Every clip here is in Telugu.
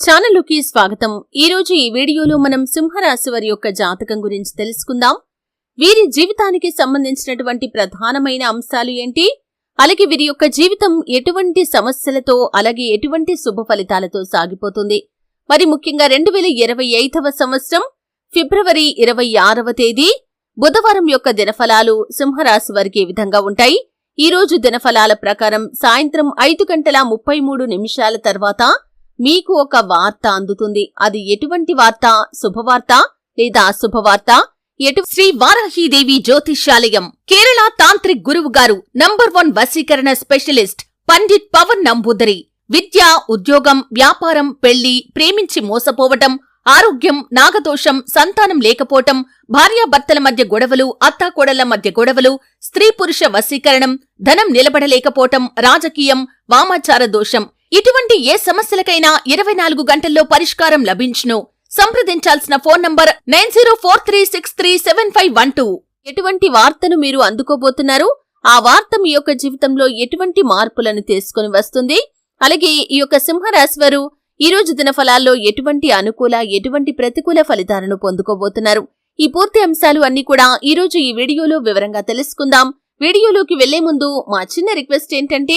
ఛానల్లోకి స్వాగతం. ఈ రోజు ఈ వీడియోలో మనం సింహరాశి వారి యొక్క జాతకం గురించి తెలుసుకుందాం. వీరి జీవితానికి సంబంధించినటువంటి ప్రధానమైన అంశాలు ఏంటి? అలాగే వీరి యొక్క జీవితం ఎటువంటి సమస్యలతో అలాగే ఎటువంటి శుభ ఫలితాలతో సాగిపోతుంది? మరి ముఖ్యంగా రెండు వేల ఇరవై ఐదవ సంవత్సరం ఫిబ్రవరి ఇరవై ఆరవ తేదీ బుధవారం యొక్క దినఫలాలు సింహరాశి వారికి ఏ విధంగా ఉంటాయి? ఈ రోజు దినఫలాల ప్రకారం సాయంత్రం ఐదు గంటల ముప్పై మూడు నిమిషాల తర్వాత మీకు ఒక వార్త అందుతుంది. అది ఎటువంటి వార్త? శుభవార్త లేదా అశుభవార్త? ఎటు శ్రీ వారాహీదేవి జ్యోతిష్యాలయం కేరళ తాంత్రిక్ గురువు గారు number one vashikaran specialist pandit Pavan Namboodiri. విద్య ఉద్యోగం వ్యాపారం పెళ్ళి ప్రేమించి మోసపోవటం ఆరోగ్యం నాగదోషం సంతానం లేకపోవటం భార్యాభర్తల మధ్య గొడవలు అత్తాకోడళ్ళ మధ్య గొడవలు స్త్రీ పురుష వశీకరణం ధనం నిలబడలేకపోవటం రాజకీయం వామాచార దోషం ఇటువంటి ఏ సమస్యలకైనా ఇరవై నాలుగు గంటల్లో పరిష్కారం లభించును. సంప్రదించాల్సిన phone number nine zero four three six three seven five one two. ఎటువంటి వార్తను మీరు అందుకోబోతున్నారు? ఆ వార్త మీ యొక్క జీవితంలో ఎటువంటి మార్పులను తీసుకుని వస్తుంది? అలాగే ఈ యొక్క సింహరాశి వారు ఈ రోజు దిన ఫలాల్లో ఎటువంటి అనుకూల ఎటువంటి ప్రతికూల ఫలితాలను పొందుకోబోతున్నారు? ఈ పూర్తి అంశాలు అన్ని కూడా ఈ రోజు ఈ వీడియోలో వివరంగా తెలుసుకుందాం. వీడియోలోకి వెళ్ళే ముందు మా చిన్న రిక్వెస్ట్ ఏంటంటే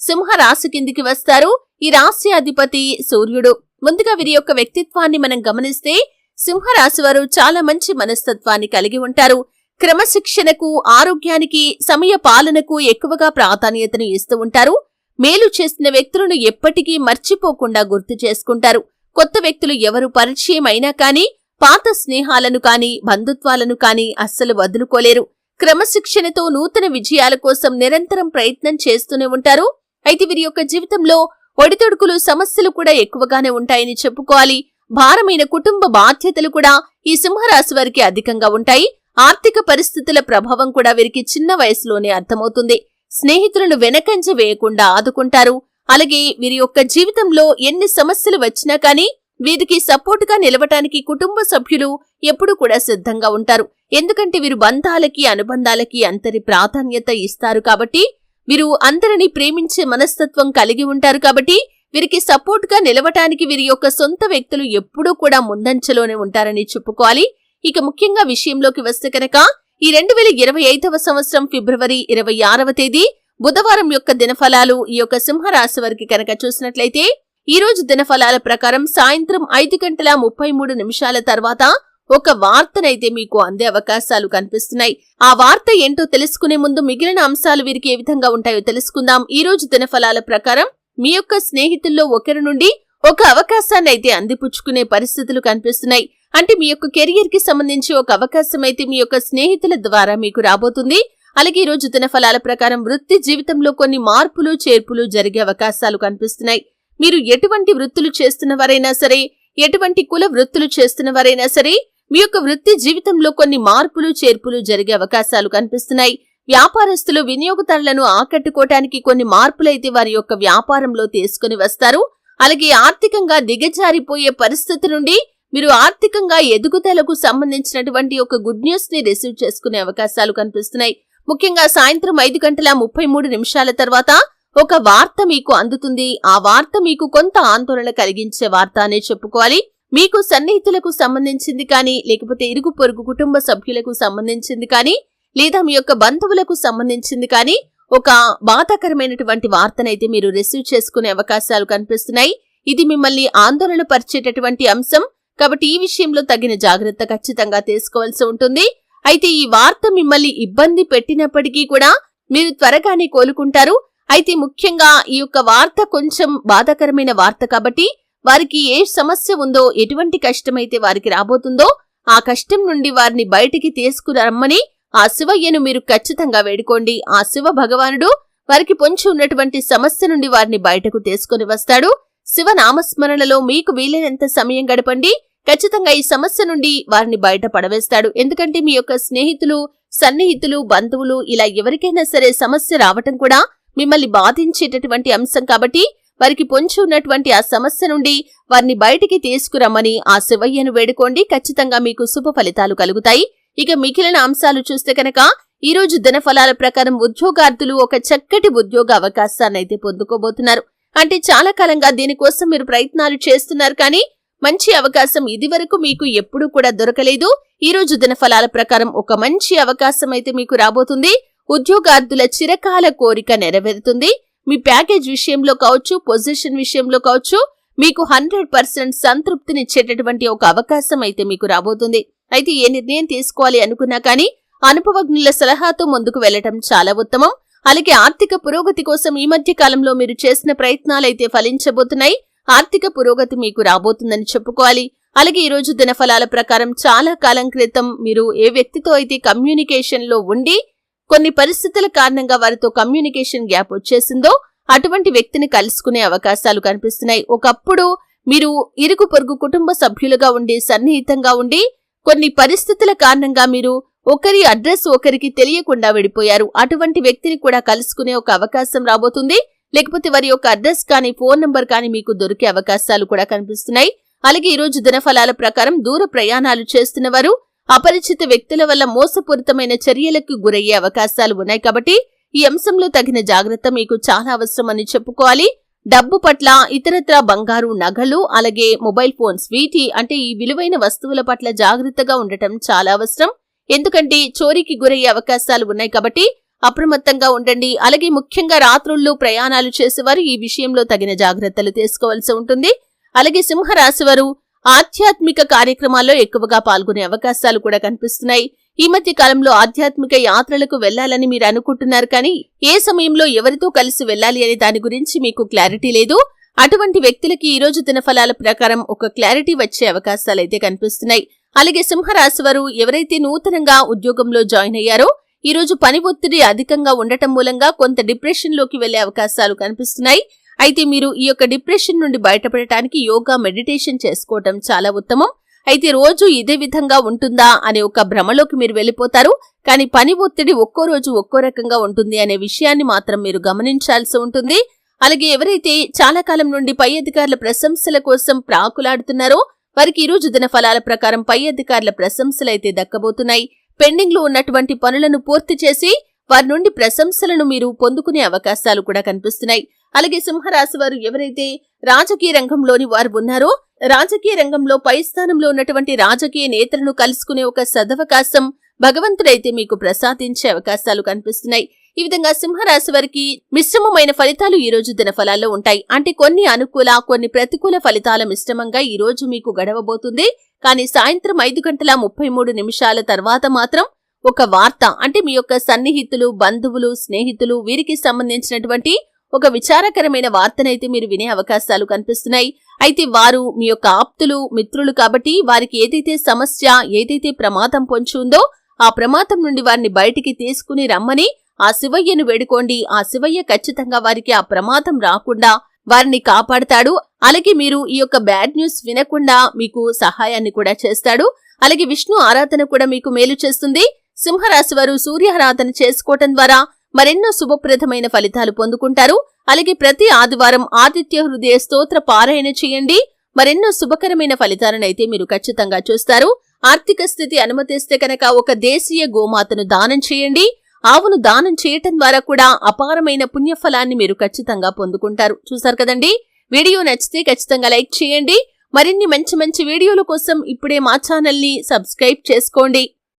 సింహరాశి కిందికి వస్తారు. ఈ రాశి అధిపతి సూర్యుడు. ముందుగా వీరి యొక్క వ్యక్తిత్వాన్ని మనం గమనిస్తే సింహరాశి వారు చాలా మంచి మనస్తత్వాన్ని కలిగి ఉంటారు. క్రమశిక్షణకు ఆరోగ్యానికి సమయ పాలనకు ఎక్కువగా ప్రాధాన్యతను ఇస్తూ ఉంటారు. మేలు చేసిన వ్యక్తులను ఎప్పటికీ మర్చిపోకుండా గుర్తు చేసుకుంటారు. కొత్త వ్యక్తులు ఎవరు పరిచయం అయినా కానీ పాత స్నేహాలను కాని బంధుత్వాలను కాని అస్సలు వదులుకోలేరు. క్రమశిక్షణతో నూతన విజయాల కోసం నిరంతరం ప్రయత్నం చేస్తూనే ఉంటారు. అయితే వీరి యొక్క జీవితంలో ఒడితొడుకులు సమస్యలు కూడా ఎక్కువగానే ఉంటాయని చెప్పుకోవాలి. భారమైన కుటుంబ బాధ్యతలు కూడా ఈ సింహరాశి వారికి అధికంగా ఉంటాయి. ఆర్థిక పరిస్థితుల ప్రభావం కూడా వీరికి చిన్న వయసులోనే అర్థమవుతుంది. స్నేహితులను వెనకంజ వేయకుండా ఆదుకుంటారు. అలాగే వీరి యొక్క జీవితంలో ఎన్ని సమస్యలు వచ్చినా కానీ వీరికి సపోర్టుగా నిలవటానికి కుటుంబ సభ్యులు ఎప్పుడూ కూడా సిద్ధంగా ఉంటారు. ఎందుకంటే వీరు బంధాలకి అనుబంధాలకి అంతరి ప్రాధాన్యత ఇస్తారు కాబట్టి వీరు అందరినీ ప్రేమించే మనస్తత్వం కలిగి ఉంటారు కాబట్టి వీరికి సపోర్ట్గా నిలవటానికి వీరి యొక్క సొంత వ్యక్తులు ఎప్పుడూ కూడా ముందంచలోనే ఉంటారని చెప్పుకోవాలి. ఇక ముఖ్యంగా విషయంలోకి వస్తే కనుక ఈ రెండు వేల ఇరవై ఐదవ సంవత్సరం ఫిబ్రవరి ఇరవై ఆరవ తేదీ బుధవారం యొక్క దినఫలాలు ఈ యొక్క సింహరాశి వారికి కనుక చూసినట్లయితే ఈ రోజు దినఫలాల ప్రకారం సాయంత్రం ఐదు గంటల ముప్పై మూడు నిమిషాల తర్వాత ఒక వార్తనైతే మీకు అందే అవకాశాలు కనిపిస్తున్నాయి. ఆ వార్త ఏంటో తెలుసుకునే ముందు మిగిలిన అంశాలు వీరికి ఏ విధంగా ఉంటాయో తెలుసుకుందాం. ఈ రోజు దినఫలాల ప్రకారం మీ యొక్క స్నేహితుల్లో ఒకరి నుండి ఒక అవకాశాన్ని అయితే అందిపుచ్చుకునే పరిస్థితులు కనిపిస్తున్నాయి. అంటే మీ యొక్క కెరియర్కి సంబంధించి ఒక అవకాశం అయితే మీ యొక్క స్నేహితుల ద్వారా మీకు రాబోతుంది. అలాగే ఈ రోజు దినఫలాల ప్రకారం వృత్తి జీవితంలో కొన్ని మార్పులు చేర్పులు జరిగే అవకాశాలు కనిపిస్తున్నాయి. మీరు ఎటువంటి వృత్తులు చేస్తున్నవారైనా సరే ఎటువంటి కుల వృత్తులు చేస్తున్నవారైనా సరే మీ యొక్క వృత్తి జీవితంలో కొన్ని మార్పులు చేర్పులు జరిగే అవకాశాలు కనిపిస్తున్నాయి. వ్యాపారస్తులు వినియోగదారులను ఆకట్టుకోవటానికి కొన్ని మార్పులైతే వారి యొక్క వ్యాపారంలో తీసుకుని వస్తారు. అలాగే ఆర్థికంగా దిగజారిపోయే పరిస్థితి నుండి మీరు ఆర్థికంగా ఎదుగుదలకు సంబంధించినటువంటి ఒక గుడ్ న్యూస్ని రిసీవ్ చేసుకునే అవకాశాలు కనిపిస్తున్నాయి. ముఖ్యంగా సాయంత్రం ఐదు గంటల ముప్పై మూడు నిమిషాల తర్వాత ఒక వార్త మీకు అందుతుంది. ఆ వార్త మీకు కొంత ఆందోళన కలిగించే వార్త అనే చెప్పుకోవాలి. మీకు సన్నిహితులకు సంబంధించింది కానీ లేకపోతే ఇరుగు పొరుగు కుటుంబ సభ్యులకు సంబంధించింది కానీ లేదా మీ యొక్క బంధువులకు సంబంధించింది కానీ ఒక బాధాకరమైనటువంటి వార్తనైతే మీరు రిసీవ్ చేసుకునే అవకాశాలు కనిపిస్తున్నాయి. ఇది మిమ్మల్ని ఆందోళన పరిచేటటువంటి అంశం. కాబట్టి ఈ విషయంలో తగిన జాగ్రత్త ఖచ్చితంగా తీసుకోవాల్సి ఉంటుంది. అయితే ఈ వార్త మిమ్మల్ని ఇబ్బంది పెట్టినప్పటికీ కూడా మీరు త్వరగానే కోలుకుంటారు. అయితే ముఖ్యంగా ఈ యొక్క వార్త కొంచెం బాధాకరమైన వార్త కాబట్టి వారికి ఏ సమస్య ఉందో ఎటువంటి కష్టమైతే వారికి రాబోతుందో ఆ కష్టం నుండి వారిని బయటికి తీసుకురమ్మని ఆ శివయ్యను మీరు ఖచ్చితంగా వేడుకోండి. ఆ శివ భగవానుడు వారికి పొంచి ఉన్నటువంటి సమస్య నుండి వారిని బయటకు తీసుకుని వస్తాడు. శివ నామస్మరణలో మీకు వీలైనంత సమయం గడపండి. ఖచ్చితంగా ఈ సమస్య నుండి వారిని బయట పడవేస్తాడు. ఎందుకంటే మీ యొక్క స్నేహితులు సన్నిహితులు బంధువులు ఇలా ఎవరికైనా సరే సమస్య రావటం కూడా మిమ్మల్ని బాధించేటటువంటి అంశం కాబట్టి వారికి పొంచి ఉన్నటువంటి ఆ సమస్య నుండి వారిని బయటికి తీసుకురమ్మని ఆ శివయ్యను వేడుకోండి. ఖచ్చితంగా మీకు శుభ ఫలితాలు కలుగుతాయి. ఇక మిగిలిన అంశాలు చూస్తే కనుక ఈ రోజు దినఫలాల ప్రకారం ఉద్యోగార్థులు ఒక చక్కటి ఉద్యోగ అవకాశాన్ని అయితే పొందుకోబోతున్నారు. అంటే చాలా కాలంగా దీనికోసం మీరు ప్రయత్నాలు చేస్తున్నారు కానీ మంచి అవకాశం ఇదివరకు మీకు ఎప్పుడూ కూడా దొరకలేదు. ఈ రోజు దినఫలాల ప్రకారం ఒక మంచి అవకాశం అయితే మీకు రాబోతుంది. ఉద్యోగార్థుల చిరకాల కోరిక నెరవేరుతుంది. మీ ప్యాకేజ్ విషయంలో కావచ్చు పొజిషన్ విషయంలో కావచ్చు మీకు హండ్రెడ్ పర్సెంట్ సంతృప్తినిచ్చేటటువంటి ఒక అవకాశం అయితే మీకు రాబోతుంది. అయితే ఏ నిర్ణయం తీసుకోవాలి అనుకున్నా కానీ అనుభవజ్ఞుల సలహాతో ముందుకు వెళ్ళటం చాలా ఉత్తమం. అలాగే ఆర్థిక పురోగతి కోసం ఈ మధ్య కాలంలో మీరు చేసిన ప్రయత్నాలైతే ఫలించబోతున్నాయి. ఆర్థిక పురోగతి మీకు రాబోతుందని చెప్పుకోవాలి. అలాగే ఈ రోజు దినఫలాల ప్రకారం చాలా కాలం క్రితం మీరు ఏ వ్యక్తితో అయితే కమ్యూనికేషన్లో ఉండి కొన్ని పరిస్థితుల కారణంగా వారితో కమ్యూనికేషన్ గ్యాప్ వచ్చేసిందో అటువంటి వ్యక్తిని కలుసుకునే అవకాశాలు కనిపిస్తున్నాయి. ఒకప్పుడు మీరు ఇరుగు పొరుగు కుటుంబ సభ్యులుగా ఉండి సన్నిహితంగా ఉండి కొన్ని పరిస్థితుల కారణంగా మీరు ఒకరి అడ్రస్ ఒకరికి తెలియకుండా విడిపోయారు. అటువంటి వ్యక్తిని కూడా కలుసుకునే ఒక అవకాశం రాబోతుంది. లేకపోతే వారి యొక్క అడ్రస్ కానీ ఫోన్ నంబర్ కానీ మీకు దొరికే అవకాశాలు కూడా కనిపిస్తున్నాయి. అలాగే ఈ రోజు దినఫలాల ప్రకారం దూర ప్రయాణాలు చేస్తున్న వారు అపరిచిత వ్యక్తుల వల్ల మోసపూరితమైన చర్యలకు గురయ్యే అవకాశాలు ఉన్నాయి కాబట్టి ఈ అంశంలో తగిన జాగ్రత్త మీకు చాలా అవసరమని చెప్పుకోవాలి. డబ్బు పట్ల ఇతరత్ర బంగారు నగలు అలాగే మొబైల్ ఫోన్స్ వీటి అంటే ఈ విలువైన వస్తువుల పట్ల జాగ్రత్తగా ఉండటం చాలా అవసరం. ఎందుకంటే చోరీకి గురయ్యే అవకాశాలు ఉన్నాయి కాబట్టి అప్రమత్తంగా ఉండండి. అలాగే ముఖ్యంగా రాత్రుల్లో ప్రయాణాలు చేసేవారు ఈ విషయంలో తగిన జాగ్రత్తలు తీసుకోవాల్సి ఉంటుంది. అలాగే సింహరాశివారు ఆధ్యాత్మిక కార్యక్రమాల్లో ఎక్కువగా పాల్గొనే అవకాశాలు కూడా కనిపిస్తున్నాయి. ఈ మధ్య కాలంలో ఆధ్యాత్మిక యాత్రలకు వెళ్ళాలని మీరు అనుకుంటున్నారు కానీ ఏ సమయంలో ఎవరితో కలిసి వెళ్ళాలి అనే దాని గురించి మీకు క్లారిటీ లేదు. అటువంటి వ్యక్తులకి ఈ రోజు దినఫలాల ప్రకారం ఒక క్లారిటీ వచ్చే అవకాశాలైతే కనిపిస్తున్నాయి. అలాగే సింహరాశి వారు ఎవరైతే నూతనంగా ఉద్యోగంలో జాయిన్ అయ్యారో ఈ రోజు పని ఒత్తిడి అధికంగా ఉండటం మూలంగా కొంత డిప్రెషన్లోకి వెళ్ళే అవకాశాలు కనిపిస్తున్నాయి. అయితే మీరు ఈ యొక్క డిప్రెషన్ నుండి బయటపడటానికి యోగా మెడిటేషన్ చేసుకోవటం చాలా ఉత్తమం. అయితే రోజు ఇదే విధంగా ఉంటుందా అనే ఒక భ్రమలోకి మీరు వెళ్ళిపోతారు. కానీ పని ఒత్తిడి ఒక్కో రోజు ఒక్కో రకంగా ఉంటుంది అనే విషయాన్ని మాత్రం మీరు గమనించాల్సి ఉంటుంది. అలాగే ఎవరైతే చాలా కాలం నుండి పై అధికారుల ప్రశంసల కోసం ప్రాకులాడుతున్నారో వారికి ఈ రోజు దిన ఫలాల ప్రకారం పై అధికారుల ప్రశంసలైతే దక్కబోతున్నాయి. పెండింగ్లో ఉన్నటువంటి పనులను పూర్తి చేసి వారి నుండి ప్రశంసలను మీరు పొందుకునే అవకాశాలు కూడా కనిపిస్తున్నాయి. అలాగే సింహరాశి వారు ఎవరైతే రాజకీయ రంగంలోని వారు ఉన్నారో రాజకీయ రంగంలో పై స్థానంలో ఉన్నటువంటి రాజకీయ నేతలను కలుసుకునే ఒక సదవకాశం భగవంతుడైతే మీకు ప్రసాదించే అవకాశాలు కనిపిస్తున్నాయి. ఈ విధంగా సింహరాశి వారికి మిశ్రమమైన ఫలితాలు ఈ రోజు దినఫలాల్లో ఉంటాయి. అంటే కొన్ని అనుకూల కొన్ని ప్రతికూల ఫలితాల మిశ్రమంగా ఈ రోజు మీకు గడవబోతుంది. కానీ సాయంత్రం ఐదు గంటల ముప్పై మూడు నిమిషాల తర్వాత మాత్రం ఒక వార్త అంటే మీ యొక్క సన్నిహితులు బంధువులు స్నేహితులు వీరికి సంబంధించినటువంటి ఒక విచారకరమైన వార్తనైతే మీరు వినే అవకాశాలు కనిపిస్తున్నాయి. అయితే వారు మీ యొక్క ఆప్తులు మిత్రులు కాబట్టి వారికి ఏదైతే సమస్య ఏదైతే ప్రమాదం పొంచి ఉందో ఆ ప్రమాదం నుండి వారిని బయటికి తీసుకుని రమ్మని ఆ శివయ్యను వేడుకోండి. ఆ శివయ్య ఖచ్చితంగా వారికి ఆ ప్రమాదం రాకుండా వారిని కాపాడతాడు. అలాగే మీరు ఈ యొక్క బ్యాడ్ న్యూస్ వినకుండా మీకు సహాయాన్ని కూడా చేస్తాడు. అలాగే విష్ణు ఆరాధన కూడా మీకు మేలు చేస్తుంది. సింహరాశి వారు సూర్యారాధన చేసుకోవటం ద్వారా మరెన్నో శుభప్రదమైన ఫలితాలు పొందుకుంటారు. అలాగే ప్రతి ఆదివారం ఆదిత్య హృదయ స్తోత్ర పారాయణ చేయండి. మరెన్నో శుభకరమైన ఫలితాలనైతే మీరు ఖచ్చితంగా చూస్తారు. ఆర్థిక స్థితి అనుమతిస్తే కనుక ఒక దేశీయ గోమాతను దానం చేయండి. ఆవును దానం చేయటం ద్వారా కూడా అపారమైన పుణ్యఫలాన్ని మీరు ఖచ్చితంగా పొందుకుంటారు. చూసారు కదండి? వీడియో నచ్చితే ఖచ్చితంగా లైక్ చేయండి. మరిన్ని మంచి మంచి వీడియోల కోసం ఇప్పుడే మా ఛానల్ని సబ్స్క్రైబ్ చేసుకోండి.